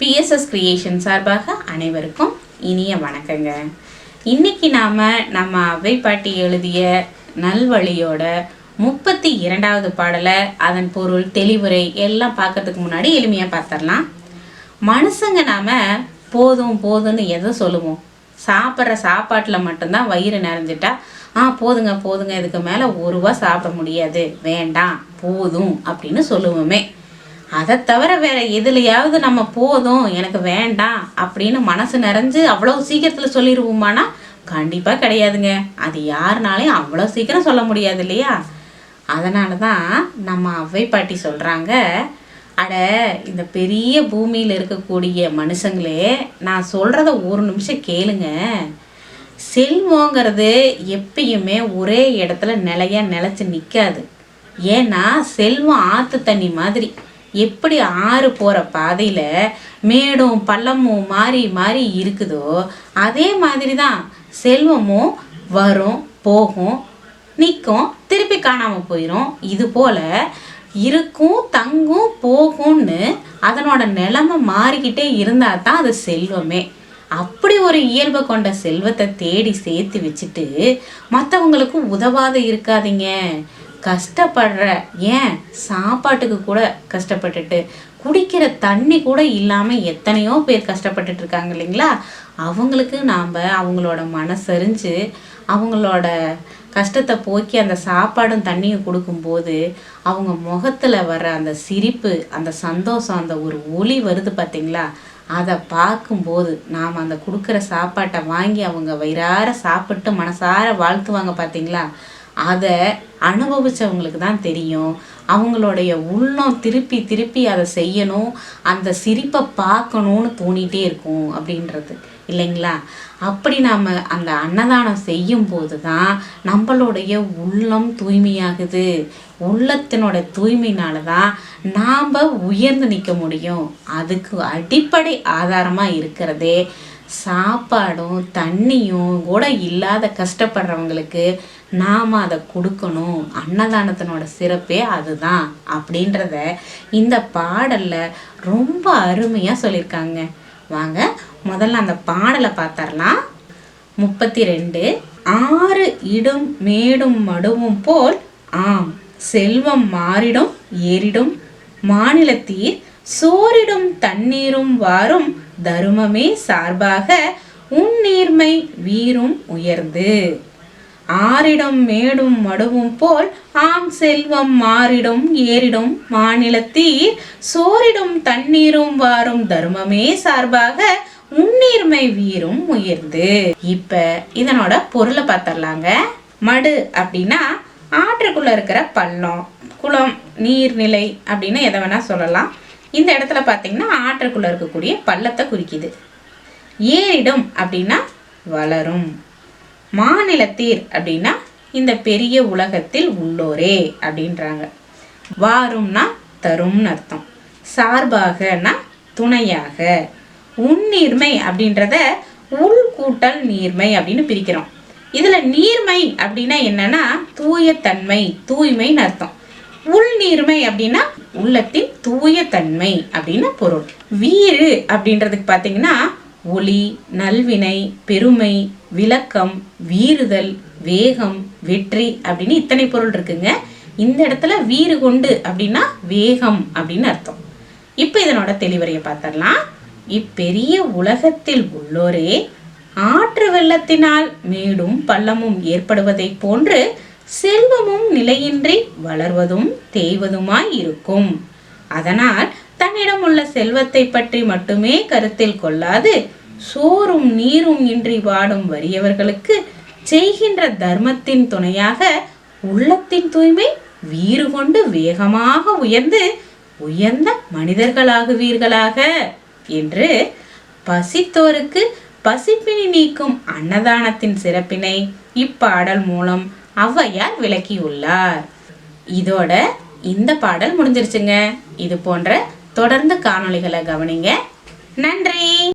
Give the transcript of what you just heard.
BSS creation சார்பாக அனைவருக்கும் இனிய வணக்கங்க. இன்னைக்கு நாம் நம்ம அவை பாட்டி எழுதிய நல்வழியோட முப்பத்தி இரண்டாவது பாடலை அதன் பொருள் தெளிவுரை எல்லாம் பார்க்கறதுக்கு முன்னாடி எளிமையாக பார்த்துடலாம். மனுஷங்க நாம் போதும் போதும்னு எதை சொல்லுவோம்? சாப்பிட்ற சாப்பாட்டில் மட்டும்தான் வயிறு நிறைஞ்சிட்டா ஆ போதுங்க போதுங்க இதுக்கு மேலே ஒருவா சாப்பிட முடியாது. வேண்டாம் போதும் அப்படின்னு சொல்லுவோமே. அதை தவிர வேற எதுலையாவது நம்ம போதும் எனக்கு வேண்டாம் அப்படின்னு மனசு நிறைஞ்சு அவ்வளோ சீக்கிரத்தில் சொல்லிடுவோமானா கண்டிப்பாக கிடையாதுங்க. அது யாருனாலையும் அவ்வளோ சீக்கிரம் சொல்ல முடியாது இல்லையா? அதனால தான் நம்ம அவ்வை பாட்டி சொல்கிறாங்க அட இந்த பெரிய பூமியில் இருக்கக்கூடிய மனுஷங்களே நான் சொல்கிறத ஒரு நிமிஷம் கேளுங்க. செல்வங்கிறது எப்பயுமே ஒரே இடத்துல நிலையாக நிலச்சி நிற்காது ஏன்னா செல்வம் ஆற்று தண்ணி மாதிரி. எப்படி ஆறு போகிற பாதையில் மேடும் பள்ளமும் மாறி மாறி இருக்குதோ அதே மாதிரி தான் செல்வமும் வரும் போகும் நிற்கும் திருப்பி காணாமல் போயிடும் இது போல் இருக்கும் தங்கும் போகும்னு அதனோட நிலைமை மாறிக்கிட்டே இருந்தால் தான் அது செல்வமே. அப்படி ஒரு இயல்பை கொண்ட செல்வத்தை தேடி சேர்த்து வச்சுட்டு மற்றவங்களுக்கு உதவாத இருக்காதீங்க. கஷ்டப்படுற ஏன்? சாப்பாட்டுக்கு கூட கஷ்டப்பட்டுட்டு குடிக்கிற தண்ணி கூட இல்லாமல் எத்தனையோ பேர் கஷ்டப்பட்டுட்டு இருக்காங்க இல்லைங்களா? அவங்களுக்கு நாம் அவங்களோட மனசறிஞ்சு அவங்களோட கஷ்டத்தை போக்கி அந்த சாப்பாடும் தண்ணியும் கொடுக்கும்போது அவங்க முகத்தில் வர்ற அந்த சிரிப்பு அந்த சந்தோஷம் அந்த ஒரு ஒளி வருது பார்த்தீங்களா அதை பார்க்கும்போது நாம் அந்த கொடுக்குற சாப்பாட்டை வாங்கி அவங்க வயிறார சாப்பிட்டு மனசார வாழ்த்துவாங்க பார்த்தீங்களா அதை அனுபவித்தவங்களுக்கு தான் தெரியும். அவங்களுடைய உள்ளம் திருப்பி திருப்பி அதை செய்யணும். அந்த சிரிப்பை பார்க்கணுன்னு தோணிகிட்டே இருக்கும் அப்படின்றது. இல்லைங்களா? அப்படி நாம் அந்த அன்னதானம் செய்யும் போது தான் நம்மளுடைய உள்ளம் தூய்மையாகுது. உள்ளத்தினோட தூய்மையினால தான் நாம் உயர்ந்து நிற்க முடியும். அதுக்கு அடிப்படை ஆதாரமாக இருக்கிறதே. சாப்பாடும் தண்ணியும் கூட இல்லாத கஷ்டப்படுறவங்களுக்கு நாம் அதை கொடுக்கணும். அன்னதானத்தினோட சிறப்பே அதுதான் அப்படின்றத இந்த பாடலில் ரொம்ப அருமையாக சொல்லியிருக்காங்க. வாங்க முதல்ல அந்த பாடலை பார்த்தரலாம் முப்பத்தி ரெண்டு ஆறு இடும் மேடும் மடுவும் போல் ஆம் செல்வம் மாறிடும் ஏறிடும். மாநிலத்தீர் சோரிடும் தண்ணீரும் வாரும் தருமமே சார்பாக உன் நீர்மை வீரும் உயர்ந்து. ஆறிடம் மேடும் மடுவும் போல் ஆம் செல்வம் மாறிடும் ஏறிடும் மாநிலத்தீர். சோரிடும் தண்ணீரும் வாரும் தர்மமே சார்பாக முன்னீர்மை வீரும் உயர்ந்து. இப்ப இதனோட பொருளை பார்த்தரலாங்க மடு அப்படின்னா ஆற்றுக்குள்ள இருக்கிற பள்ளம் குளம் நீர்நிலை அப்படின்னு எதை வேணா சொல்லலாம். இந்த இடத்துல பார்த்தீங்கன்னா ஆற்றுக்குள்ள இருக்கக்கூடிய பள்ளத்தை குறிக்குது. ஏறிடும் அப்படின்னா வளரும். மாநிலத்தீர் அப்படின்னா இந்த பெரிய உலகத்தில் உள்ளோரே அப்படின்றாங்க. வாரும்னா தரும்னு அர்த்தம். சார்பாகனா துணையாக. உன்னீர்மை அப்படின்றத உள் கூட்டல் நீர்மை அப்படின்னு பிரிக்கிறோம். இதுல நீர்மை அப்படின்னா என்னன்னா தூய தன்மை தூய்மைன்னு அர்த்தம். உள் நீர்மை அப்படின்னா உள்ளத்தின் தூய தன்மை அப்படின்னு பொருள். வீறு அப்படின்றதுக்கு பார்த்தீங்கன்னா ஒளி நல்வினை பெருமை விளக்கம் வீறுதல் வேகம் வெற்றி அப்படின்னு இத்தனை பொருள் இருக்குங்க. இந்த இடத்துல வீறு கொண்டு அப்படின்னா வேகம் அப்படின்னு அர்த்தம். இப்போ இதனோட தெளிவரையை பார்த்தரலாம் இப்பெரிய உலகத்தில் உள்ளோரே ஆற்று வெள்ளத்தினால் மேடும் பள்ளமும் ஏற்படுவதைப் போன்று செல்வமும் நிலையின்றி வளர்வதும் தேய்வதுமாய் இருக்கும். அதனால் தன்னிடம் உள்ள செல்வத்தை பற்றி மட்டுமே கருத்தில் கொள்ளாது. சோறும் நீரும் இன்றி வாடும் வறியவர்களுக்கு செய்கின்ற தர்மத்தின் துணையாக உள்ளத்தின் தூய்மை வீறு கொண்டு வேகமாக உயர்ந்து உயர்ந்த மனிதர்களாகுவீர்களாக என்று பசித்தோருக்கு பசிப்பினி நீக்கும் அன்னதானத்தின் சிறப்பினை இப்பாடல் மூலம் ஔவையார் விளக்கியுள்ளார். இதோட இந்த பாடல் முடிஞ்சிருச்சுங்க. இது போன்ற தொடர்ந்து காணொளிகளை கவனிங்க. நன்றி.